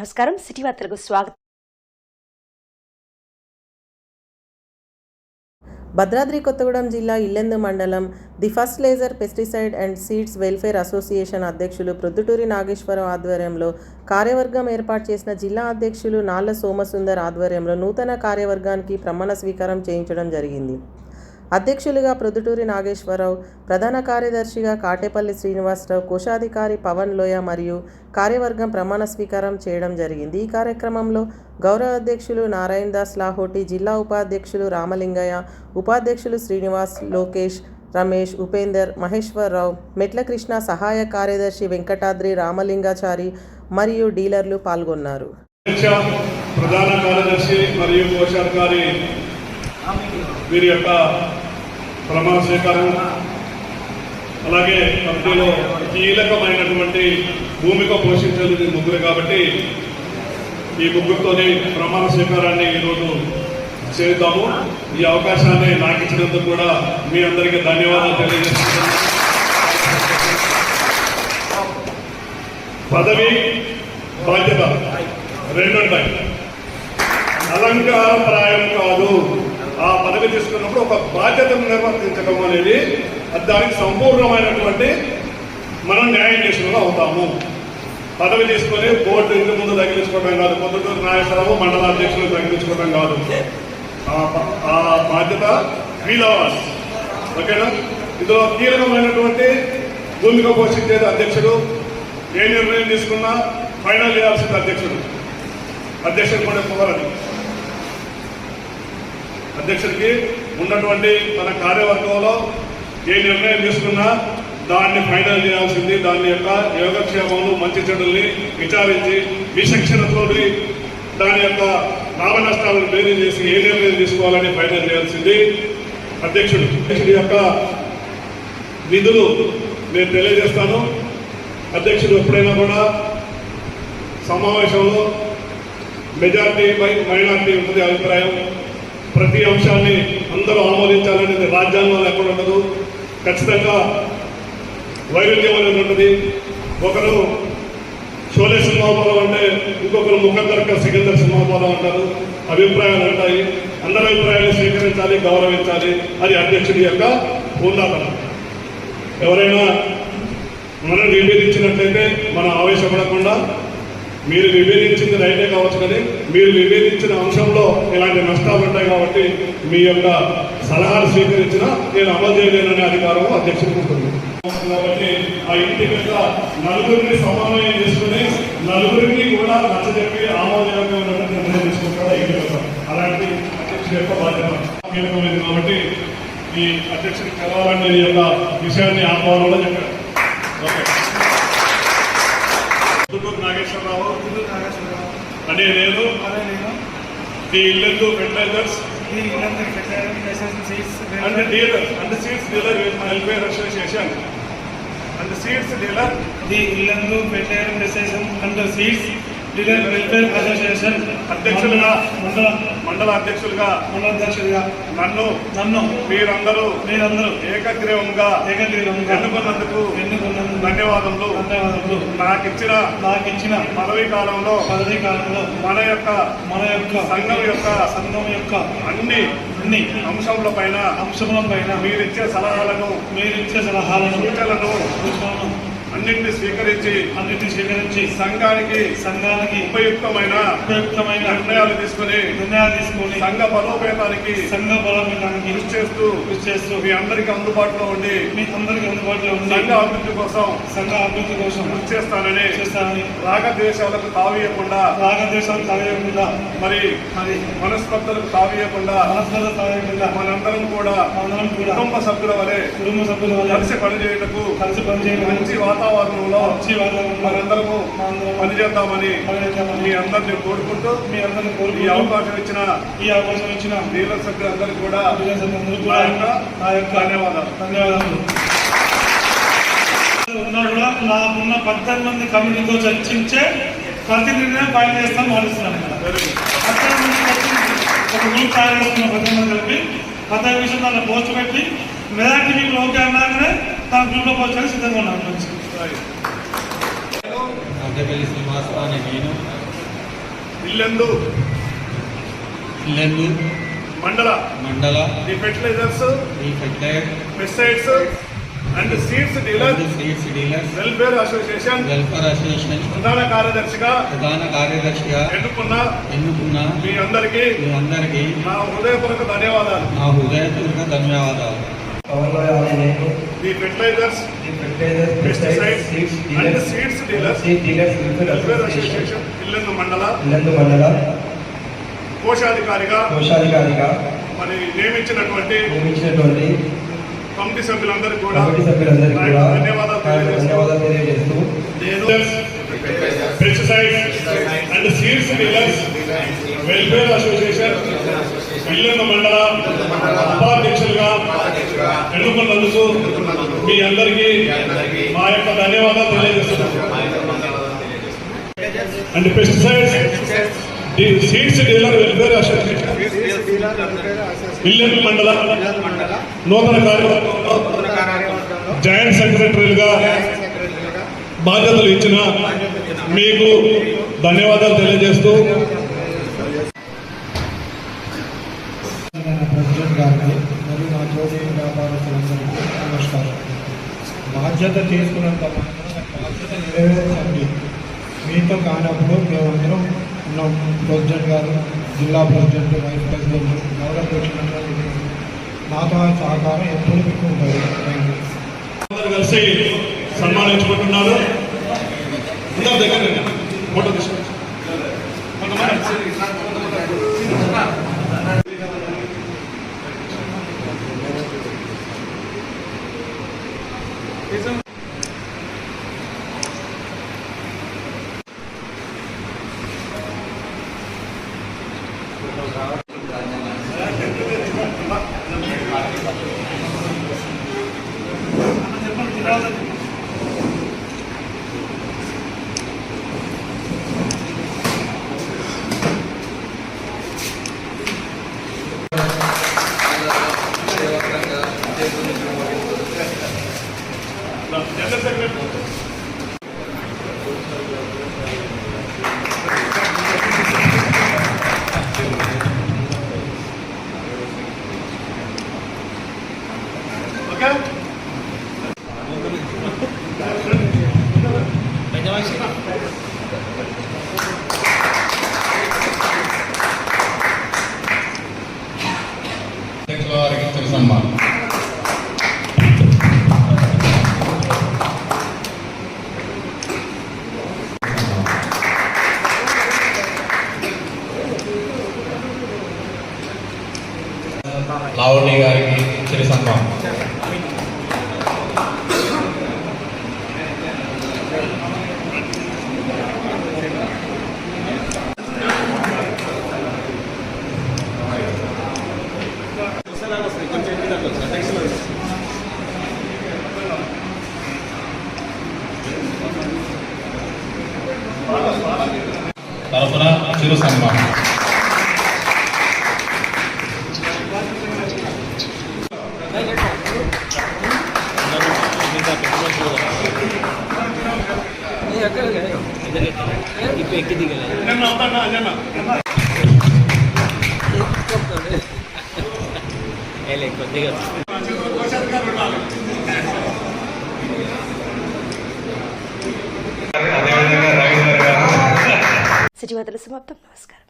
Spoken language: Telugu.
నమస్కారం. సిటీ వార్తలకు స్వాగతం. భద్రాద్రి కొత్తగూడెం జిల్లా ఇల్లెందు మండలం the first laser pesticide and seeds welfare association అధ్యక్షులు ప్రొద్దుటూరి నాగేశ్వరం ఆధ్వర్యంలో కార్యవర్గం ఏర్పాటు చేసిన జిల్లా అధ్యక్షులు నాళ్ళ సోమసుందర్ ఆధ్వర్యంలో నూతన కార్యవర్గానికి ప్రమాణ స్వీకారం చేయించడం జరిగింది. అధ్యక్షులుగా ప్రొద్దుటూరి నాగేశ్వరరావు ప్రధాన కార్యదర్శిగా కాటేపల్లి శ్రీనివాసరావు కోశాధికారి పవన్ లోయ మరియు కార్యవర్గం ప్రమాణ స్వీకారం చేయడం జరిగింది. ఈ కార్యక్రమంలో గౌరవ అధ్యక్షులు నారాయణ దాస్ లాహోటి జిల్లా ఉపాధ్యక్షులు రామలింగయ్య ఉపాధ్యక్షులు శ్రీనివాస్ లోకేష్ రమేష్ ఉపేందర్ మహేశ్వరరావు మెట్ల కృష్ణ సహాయ కార్యదర్శి వెంకటాద్రి రామలింగాచారి మరియు డీలర్లు పాల్గొన్నారు. ప్రధాన కార్యదర్శి మరియు కోశాధికారి వీరి యొక్క ప్రమాణ స్వీకారం అలాగే కమిటీలో కీలకమైనటువంటి భూమిక పోషించేది ముగ్గురు కాబట్టి ఈ ముగ్గురితోని ప్రమాణ స్వీకారాన్ని ఈరోజు చేద్దాము. ఈ అవకాశాన్ని నాకు ఇచ్చినందుకు కూడా మీ అందరికీ ధన్యవాదాలు తెలియజేస్తున్నాను. పదవి బాధ్యత రెండు ఉంటాయి అలంకారప్రాయం కాదు. ఆ పదవి తీసుకున్నప్పుడు ఒక బాధ్యతను నిర్వర్తించడం అనేది దానికి సంపూర్ణమైనటువంటి మనం న్యాయం చేసిన అవుతాము. పదవి తీసుకొని బోర్డు ఇంటి ముందు తగిలించుకోవడం కాదు పొద్దుటూరు నాగేశ్వరరావు మండల అధ్యక్షులు తగిలించుకోవడం కాదు. ఆ ఆ బాధ్యత ఫీల్ ఓకేనా? ఇందులో కీలకమైనటువంటి భూమిక పోషించేది అధ్యక్షుడు ఏ నిర్ణయం తీసుకున్నా ఫైనల్ చేయాల్సింది అధ్యక్షుడు. అధ్యక్షుడు కూడా పొగరది. అధ్యక్షుడికి ఉన్నటువంటి మన కార్యవర్గంలో ఏ నిర్ణయం తీసుకున్నా దాన్ని ఫైనల్ చేయాల్సింది. దాని యొక్క యోగక్షేమములు మంచి చెడుల్ని విచారించి విచక్షణతో దాని యొక్క లాభ నష్టాలను బేరీ చేసి ఏ నిర్ణయం తీసుకోవాలని ఫైనల్ చేయాల్సింది అధ్యక్షుడు. అధ్యక్షుడి యొక్క నిధులు నేను తెలియజేస్తాను. అధ్యక్షుడు ఎప్పుడైనా కూడా సమావేశంలో మెజార్టీ బై మైనార్టీ ఉంటుంది అభిప్రాయం. ప్రతి అంశాన్ని అందరూ ఆమోదించాలనేది రాజ్యాంగంలో ఎక్కడ ఉండదు. ఖచ్చితంగా వైరుధ్యం అనేది ఉంటుంది. ఒకరు షోలే సింహాపాలం అంటే ఇంకొకరు ముఖందరక సికిందర్ సింహాపాలం అంటారు. అభిప్రాయాలు ఉంటాయి. అందరి అభిప్రాయాలు స్వీకరించాలి గౌరవించాలి. అది అధ్యక్షుడి యొక్క పూర్ణాతనం. ఎవరైనా మనం నివేదించినట్లయితే మనం ఆవేశపడకుండా మీరు విభేదించింది రైటే కావచ్చు కానీ మీరు విభేదించిన అంశంలో ఇలాంటి నష్టాలు ఉంటాయి కాబట్టి మీ యొక్క సలహాలు స్వీకరించిన నేను అమలు చేయలేననే అధికారం అధ్యక్షుడు ఉంటుంది. కాబట్టి ఆ ఇంటి మీద నలుగురిని సమన్వయం చేసుకుని నలుగురిని కూడా నచ్చజెప్పి ఆమోదయోగ్యమైనటువంటి నిర్ణయం తీసుకుంటాడు ఇంటి మీద అలాంటి అధ్యక్షుడి యొక్క బాధ్యత కీలకమైనది కాబట్టి ఈ అధ్యక్షుడికి కలవాలనే యొక్క విషయాన్ని ఆహ్వానంలో చెప్పారు ఓకే పుత్తూరు నాగేశ్వరరావు అనే నేను. The Yellandu fertilisers and dealer and seeds dealer welfare association. And seeds dealer. The Yellandu decision and seats dealer welfare association అధ్యక్షులుగా మండల మండల అధ్యక్షులుగా మండలాధ్యక్షుడిగా నన్ను నన్ను మీరందరూ మీరందరూ ఏకగ్రీవంగా ఏకగ్రీవంగా ఎన్నుకున్నందుకు ఎన్నుకున్నందుకు ధన్యవాదములు. ధన్యవాదాలు నాకు ఇచ్చిన నాకు ఇచ్చిన పదవీ కాలంలో పదవీ కాలంలో మన యొక్క మన యొక్క సంఘం యొక్క సంఘం యొక్క అన్ని అన్ని అంశముల పైన అంశముల పైన మీరిచ్చే సలహాలను మీరు ఇచ్చే సలహాలను సూచనలను సూచనలను అన్నింటినీ స్వీకరించి అన్నిటిని స్వీకరించి సంఘానికి సంఘానికి ఉపయుక్తమైన ఉపయుక్తమైన నిర్ణయాలు తీసుకుని నిర్ణయాలు తీసుకొని సంఘ బలోపేతానికి సంఘ బలోపేతానికి కృషి చేస్తూ కృషి చేస్తూ మీ అందరికీ అందుబాటులో ఉండి మీ అందరికీ అందుబాటులో ఉంది సంఘ అభివృద్ధి కోసం సంఘ అభివృద్ధి కోసం కృషి చేస్తానని చేస్తానని రాగద్వేషాలకు తావీయకుండా రాగదేశాలు తాగకుండా మరి మరి మనస్పర్ధలకు తావీయకుండా మనస్పద తాగకుండా మనందరం కూడా మనందరం కూడా కుటుంబ సభ్యుల వలె కుటుంబ సభ్యుల వల్ల కలిసి పనిచేయటకు కలిసి పనిచేయడం మంచి వాతావరణంలో మంచి వాతావరణంలో మనందరము మనందరం పనిచేద్దామని మీ అందరినీ కోరుకుంటూ మీ అందరిని ఈ కోరుకుంటూ అవకాశం ఇచ్చిన ఈ అవకాశం ఇచ్చిన డీలర్ సభ్యులందరికీ కూడా అందరూ నా కూడా నా యొక్క ధన్యవాదాలు. ధన్యవాదాలు. ఉన్నా కూడా నాకున్న పద్దెనిమిది మంది కమిటీతో చర్చించే ప్రతి నిర్ణయం ఫైల్ చేస్తాం. పద్దెనిమిది చర్చించి ఒక గ్రూప్ తయారు చేస్తున్న పద్దెనిమిది మంది కలిపి పదవి విషయం దాన్ని పోస్ట్ పెట్టి మెజార్టీ మీకు ఓకే అన్నాకనే దాని గ్రూప్లో పోస్ట్ చేసి సిద్ధంగా ఉన్నాను అంతపల్లి శ్రీనివాసరావు అనే నేను. ఇల్లెందు. ఇల్లెందు. మండల. మండల. ది ఫెర్టిలైజర్స్ ఈ fertiliser pesticides and seeds dealer seeds dealers welfare association welfare association ప్రధాన కార్యదర్శిగా. ప్రధాన కార్యదర్శిగా. ఎన్నుకున్న. ఎన్నుకున్న. మీ అందరికీ. మీ అందరికీ. నా హృదయపూర్వక ధన్యవాదాలు. నా హృదయపూర్వక ధన్యవాదాలు. Fertiliser pesticides seeds and seeds dealers welfare association Yellandu మండల ఇల్లందు మండల కోశాధికారిగా కోశాధికారిగా మరి నియమించినటువంటి నియమించినటువంటి కమిటీ కూడా కమిటీ కూడా ధన్యవాదాలు ధన్యవాదాలు తెలియజేస్తూ అసోసియేషన్ మండల ఉపాధ్యక్షులుగా ఎన్నుకున్నందుకు మీ అందరికీ మా యొక్క ధన్యవాదాలు తెలియజేస్తున్నాం. And pesticides seeds dealer welfare అసలు ఇల్లెందు మండల నూతన కార్యవర్గంలో జాయింట్ సెక్రటరీలుగా బాధ్యతలు ఇచ్చిన మీకు ధన్యవాదాలు తెలియజేస్తూ తెలంగాణ ప్రెసిడెంట్ గారికి మరియు నా తోటి వ్యాపారస్తులందరికీ నమస్కారం బాధ్యత చేసుకున్నంత బాధ్యత నెరవేర్చండి. మీతో కానప్పుడు మేమందరం ఉన్నాం. ప్రెసిడెంట్ గారు జిల్లా ప్రెసిడెంట్ వైస్ ప్రెసిడెంట్ గౌరవ ప్రెసిడెంట్ నాతో సహకారం ఎప్పుడు మీకు ఉంటుంది. థ్యాంక్ యూ కలిసి సన్మానించుకుంటున్నారు. అందరి దగ్గర ఫోటో తీసుకుంటారు about. ఓకే అధ్యక్షుల వారికి ఇచ్చిన సన్మానం లావణ్య గారికి ఇచ్చిన సన్మానం తరపున చిరు సన్మానం. అదేవిధంగా రవీంద్ర గారు సజీవతల సమాప్తం నమస్కారం